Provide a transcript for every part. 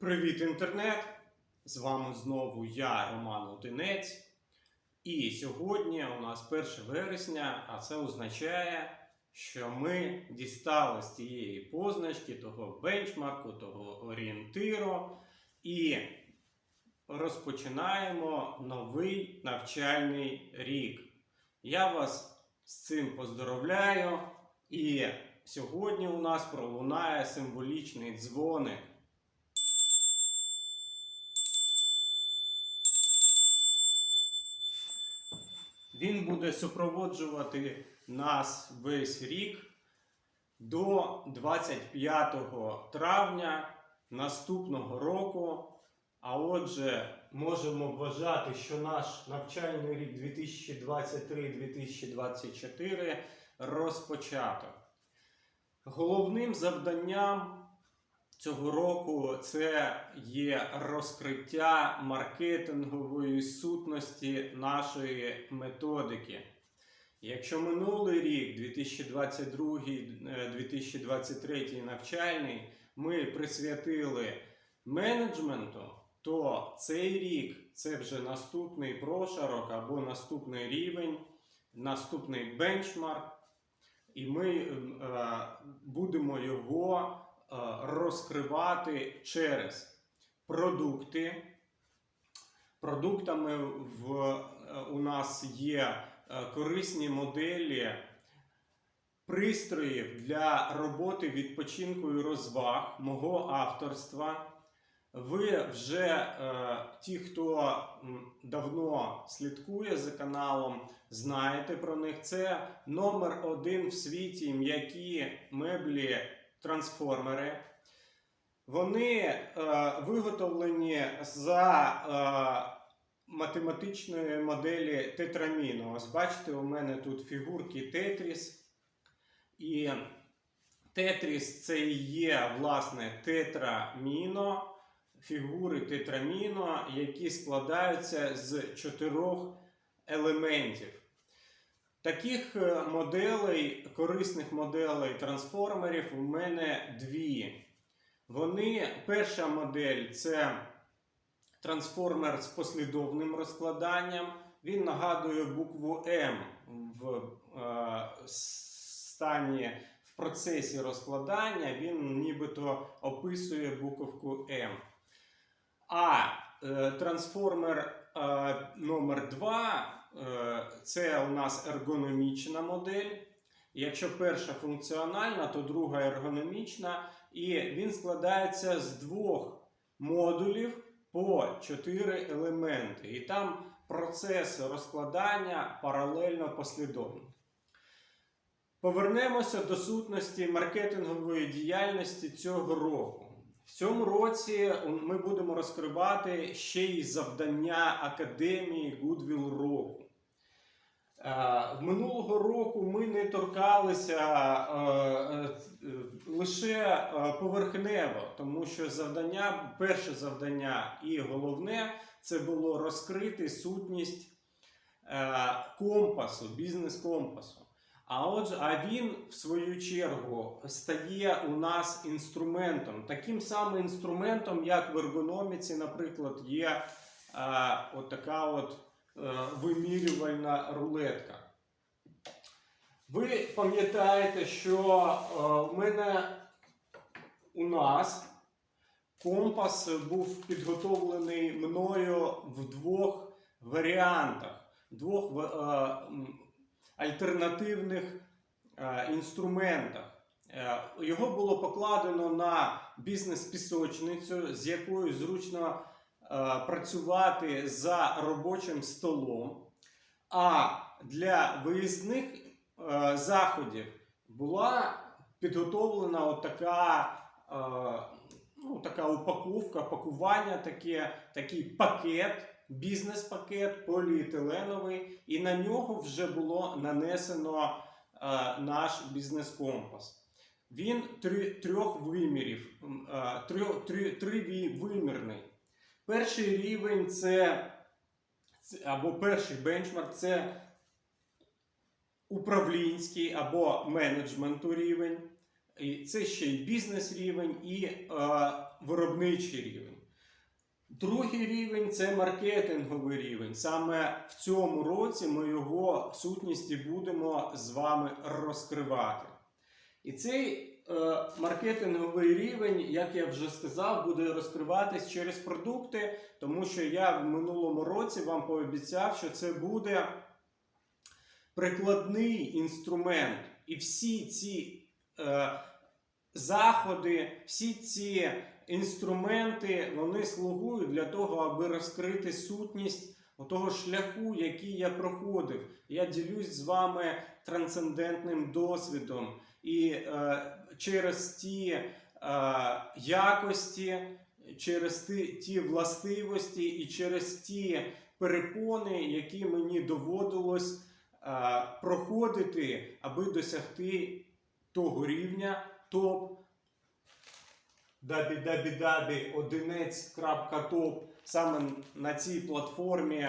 Привіт, інтернет! З вами знову я, Роман Лутинець. І сьогодні у нас 1 вересня, а це означає, що ми дістали з тієї позначки, того бенчмарку, того орієнтиру і розпочинаємо новий навчальний рік. Я вас з цим поздоровляю. І сьогодні у нас пролунає символічний дзвоник. Він буде супроводжувати нас весь рік до 25 травня наступного року. А отже, можемо вважати, що наш навчальний рік 2023-2024 розпочато. Головним завданням цього року це є розкриття маркетингової сутності нашої методики. Якщо минулий рік, 2022-2023 навчальний, ми присвятили менеджменту, то цей рік це вже наступний прошарок або наступний рівень, наступний бенчмарк, і ми е, будемо його е, розкривати через продукти. Продуктами в, е, у нас є е, корисні моделі пристроїв для роботи відпочинку і розваг мого авторства. Ви вже е, ті, хто давно слідкує за каналом, знаєте про них. Це номер один в світі м'які меблі трансформери. Вони е, виготовлені за е, математичної моделі тетраміну. Ось бачите, у мене тут фігурки Тетріс. І Тетріс це і є власне тетраміно, фігури тетраміно, які складаються з чотирьох елементів. Таких е, моделей, корисних моделей трансформерів у мене дві. Вони, перша модель це трансформер з послідовним розкладанням. Він нагадує букву М в е, стані в процесі розкладання. Він нібито описує буковку М. А е, трансформер е, номер 2 е, це у нас ергономічна модель. Якщо перша функціональна, то друга ергономічна. І він складається з двох модулів по чотири елементи. І там процес розкладання паралельно послідовний. Повернемося до сутності маркетингової діяльності цього року. В цьому році ми будемо розкривати ще й завдання Академії Goodwill року. Е, В минулого року ми не торкалися е, е, лише поверхнево, тому що завдання, перше завдання і головне це було розкрити сутність компасу, бізнес-компасу. А отже, а він, в свою чергу, стає у нас інструментом, таким самим інструментом, як в ергономіці, наприклад, є е, от така от е, вимірювальна рулетка. Ви пам'ятаєте, що е, в мене у нас компас був підготовлений мною в двох варіантах, двох альтернативних е, інструментах. Е, Його було покладено на бізнес-пісочницю, з якою зручно е, працювати за робочим столом. А для виїзних заходів була підготовлена от така, е, ну, така упаковка, пакування, таке, такий пакет, бізнес-пакет поліетиленовий, і на нього вже було нанесено е, наш бізнес-компас. Він три, трьох вимірів, е, трьох, три, тривимірний. Перший рівень це- або перший бенчмарк це управлінський або менеджменту рівень. І це ще й бізнес рівень і е, виробничий рівень. Другий рівень це маркетинговий рівень. Саме в цьому році ми його сутність і будемо з вами розкривати. І цей е, маркетинговий рівень, як я вже сказав, буде розкриватись через продукти, тому що я в минулому році вам пообіцяв, що це буде прикладний інструмент. І всі ці е, заходи, всі ці інструменти, вони слугують для того, аби розкрити сутність того шляху, який я проходив. Я ділюсь з вами трансцендентним досвідом. І е, через ті е, якості, через ті, ті властивості і через ті перепони, які мені доводилось е, проходити, аби досягти того рівня топ одинець.топ саме на цій платформі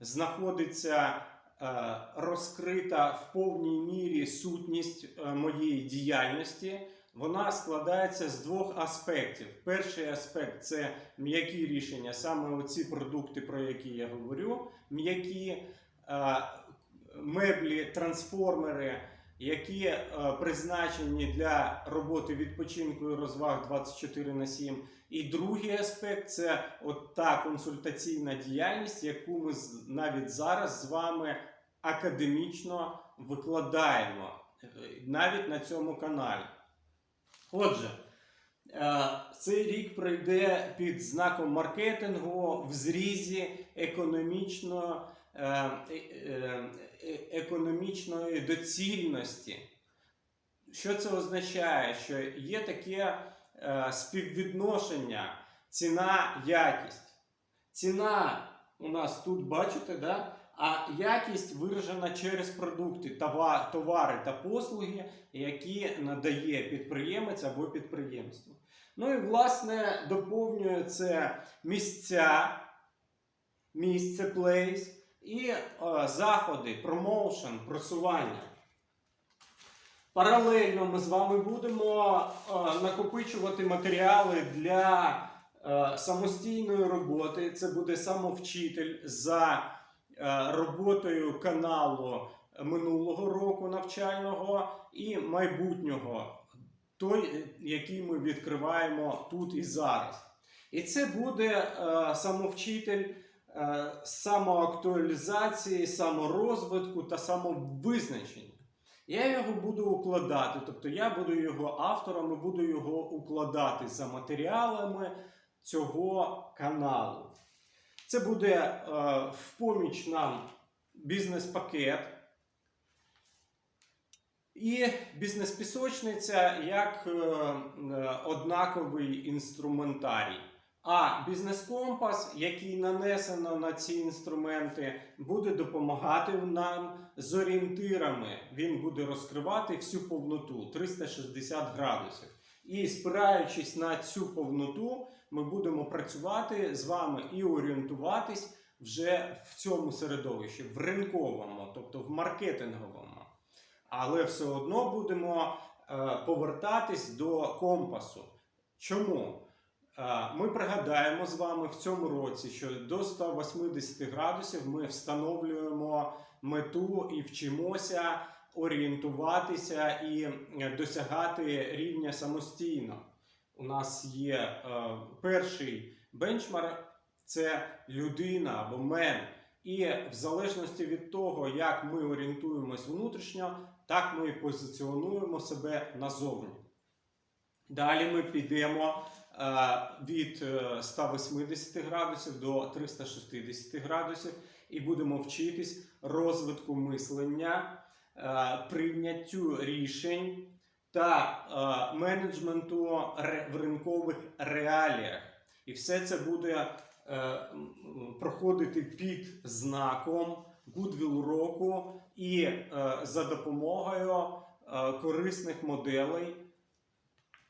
знаходиться е, розкрита в повній мірі сутність е, моєї діяльності. Вона складається з двох аспектів. Перший аспект це м'які рішення, саме оці продукти, про які я говорю, м'які е, меблі, трансформери, які е, призначені для роботи відпочинку і розваг 24 на 7. І другий аспект це от та консультаційна діяльність, яку ми навіть зараз з вами академічно викладаємо е, навіть на цьому каналі. Отже, е, цей рік пройде під знаком маркетингу в зрізі економічно, економічної доцільності. Що це означає? Що є таке е, співвідношення ціна-якість. Ціна у нас тут, бачите, да? а якість виражена через продукти, товари та послуги, які надає підприємець або підприємство. Ну і власне доповнює це місця, місце плейс і е, заходи, промоушен, просування. Паралельно ми з вами будемо е, накопичувати матеріали для е, самостійної роботи. Це буде самовчитель за е, роботою каналу минулого року навчального і майбутнього, той, який ми відкриваємо тут і зараз. І це буде е, самовчитель самоактуалізації, саморозвитку та самовизначення. Я його буду укладати, тобто я буду його автором і буду його укладати за матеріалами цього каналу. Це буде е, в поміч нам бізнес-пакет і бізнес-пісочниця як е, е, однаковий інструментарій. А бізнес-компас, який нанесено на ці інструменти, буде допомагати нам з орієнтирами. Він буде розкривати всю повноту 360 градусів. І спираючись на цю повноту, ми будемо працювати з вами і орієнтуватись вже в цьому середовищі, в ринковому, тобто в маркетинговому. Але все одно будемо е, повертатись до компасу. Чому? Ми пригадаємо з вами в цьому році, що до 180 градусів ми встановлюємо мету і вчимося орієнтуватися і е, досягати рівня самостійно. У нас є е, перший бенчмарк це людина або мен. І в залежності від того, як ми орієнтуємось внутрішньо, так ми позиціонуємо себе назовні. Далі ми підемо від е, 180 градусів до 360 градусів і будемо вчитись розвитку мислення, е, прийняттю рішень та е, менеджменту в ринкових реаліях. І все це буде е, проходити під знаком Goodwill року і е, за допомогою е, корисних моделей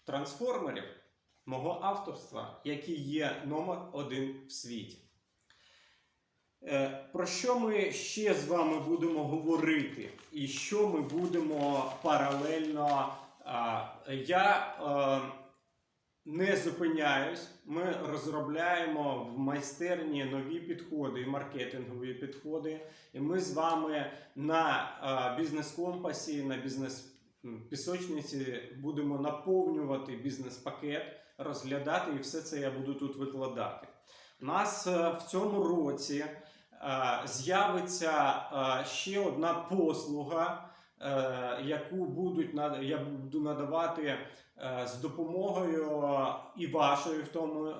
трансформерів мого авторства, які є номер один в світі. Е, Про що ми ще з вами будемо говорити, і що ми будемо паралельно. Я е, не зупиняюсь. Ми розробляємо в майстерні нові підходи маркетингові підходи. І ми з вами на е, бізнес-компасі, на бізнес-пісочниці будемо наповнювати бізнес-пакет, розглядати, і все це я буду тут викладати. У нас е, в цьому році е, з'явиться е, ще одна послуга, яку будуть я буду надавати з допомогою і вашою, в тому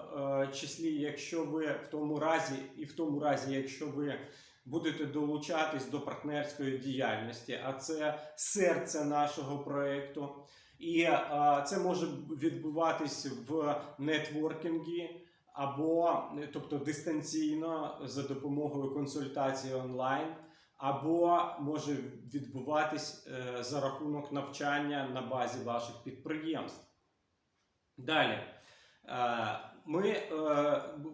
числі, якщо ви в тому разі, і в тому разі, якщо ви будете долучатись до партнерської діяльності, а це серце нашого проекту. І це може відбуватись в нетворкінгі або тобто дистанційно за допомогою консультації онлайн, або може відбуватись е, за рахунок навчання на базі ваших підприємств. Далі. Е, Ми е,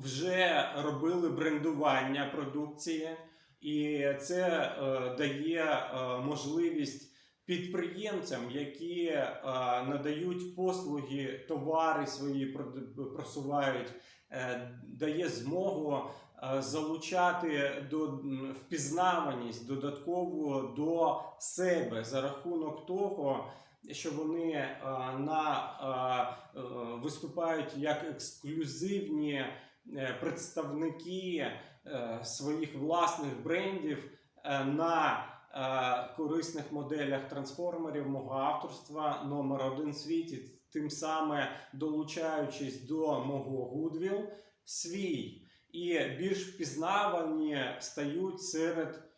вже робили брендування продукції, і це дає можливість підприємцям, які е, надають послуги, товари свої просувають, е, дає змогу е, залучати до впізнаваність додаткову до себе за рахунок того, що вони е, на, е, е, виступають як ексклюзивні представники е, своїх власних брендів е, на корисних моделях трансформерів мого авторства номер один в світі, тим саме долучаючись до мого Goodwill свій і більш впізнавані стають серед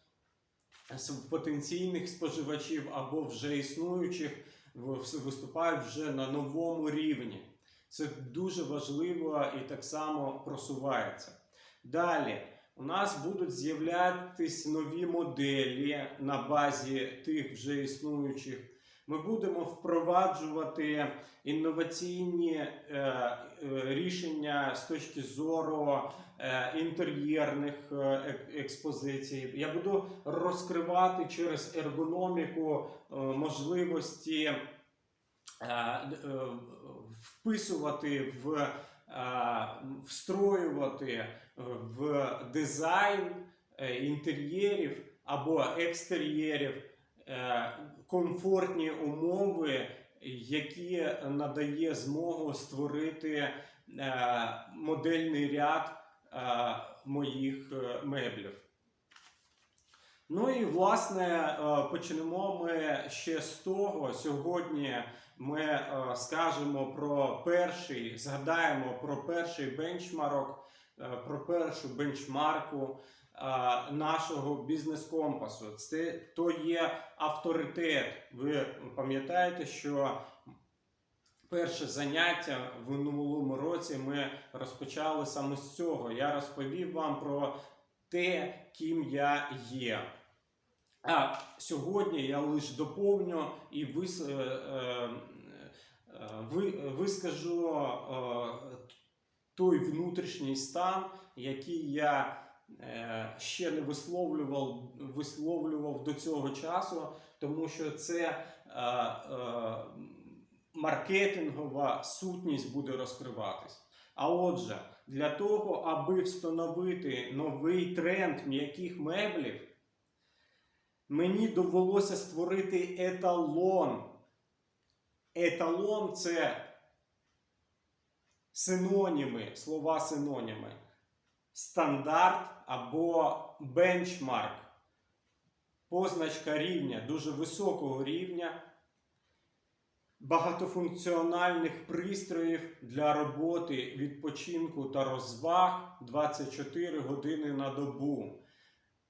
потенційних споживачів або вже існуючих, виступають вже на новому рівні. Це дуже важливо і так само просувається. Далі у нас будуть з'являтись нові моделі на базі тих вже існуючих. Ми будемо впроваджувати інноваційні е, е, рішення з точки зору е, інтер'єрних е, експозицій. Я буду розкривати через ергономіку е, можливості е, е, вписувати в е, встроювати в дизайн е, інтер'єрів або екстер'єрів е, комфортні умови, які надає змогу створити е, модельний ряд моїх меблів. Ну і власне почнемо ми ще з того. Сьогодні ми скажемо про перший, згадаємо про перший бенчмарок, про першу бенчмарку е, нашого бізнес-компасу. Це то є авторитет. Ви пам'ятаєте, що перше заняття в минулому році ми розпочали саме з цього. Я розповів вам про те, ким я є. А сьогодні я лише доповню і вис, е, е, е, ви, вискажу е, той внутрішній стан, який я е, ще не висловлював, висловлював до цього часу, тому що це е, е, маркетингова сутність буде розкриватись. А отже, для того, аби встановити новий тренд м'яких меблів, мені довелося створити еталон. Еталон це синоніми, слова синоніми. Стандарт або бенчмарк. Позначка рівня, дуже високого рівня багатофункціональних пристроїв для роботи, відпочинку та розваг 24 години на добу,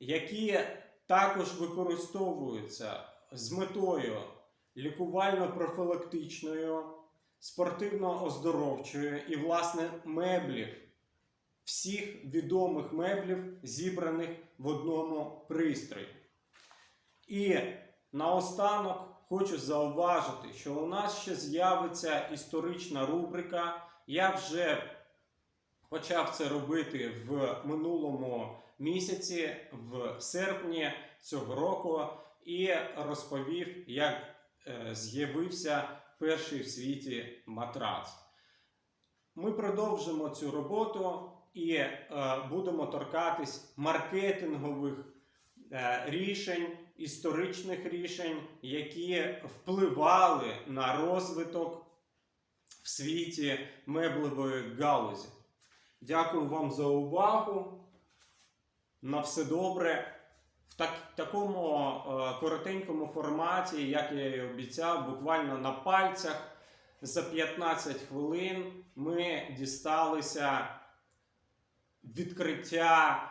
які також використовуються з метою лікувально-профілактичною, спортивно-оздоровчою і, власне, меблів, всіх відомих меблів, зібраних в одному пристрої. І наостанок хочу зауважити, що у нас ще з'явиться історична рубрика. Я вже почав це робити в минулому місяці, в серпні цього року, і розповів, як е, з'явився перший в світі матрац. Ми продовжимо цю роботу і е, будемо торкатись маркетингових е, рішень, історичних рішень, які впливали на розвиток в світі меблевої галузі. Дякую вам за увагу. На все добре. В так, такому е, коротенькому форматі, як я і обіцяв, буквально на пальцях за 15 хвилин ми дісталися відкриття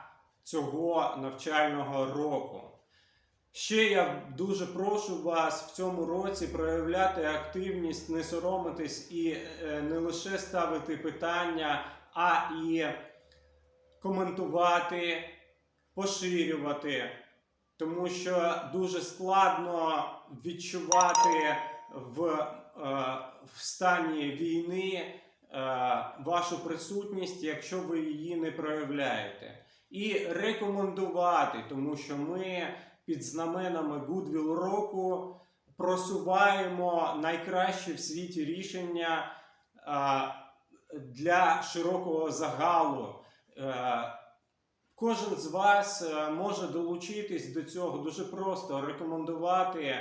цього навчального року. Ще я дуже прошу вас в цьому році проявляти активність, не соромитись і е, не лише ставити питання, а і коментувати, поширювати, тому що дуже складно відчувати в, е, в стані війни е, вашу присутність, якщо ви її не проявляєте. І рекомендувати, тому що ми під знаменами Goodwill року просуваємо найкращі в світі рішення е, для широкого загалу. Кожен з вас е, може долучитись до цього дуже просто рекомендувати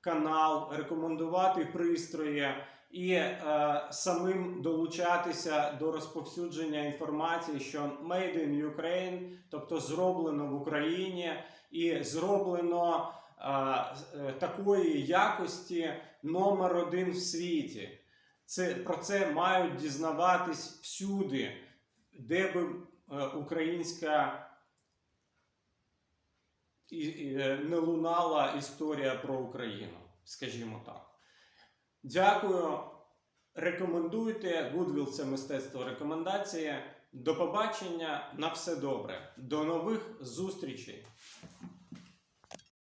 канал, рекомендувати пристрої і е, самим долучатися до розповсюдження інформації, що Made in Ukraine, тобто зроблено в Україні і зроблено е, е, такої якості номер один в світі. Це, про це мають дізнаватись всюди, де би українська і, і, е, не лунала історія про Україну, скажімо так. Дякую. Рекомендуйте. Goodwill – це мистецтво рекомендації. До побачення. На все добре. До нових зустрічей.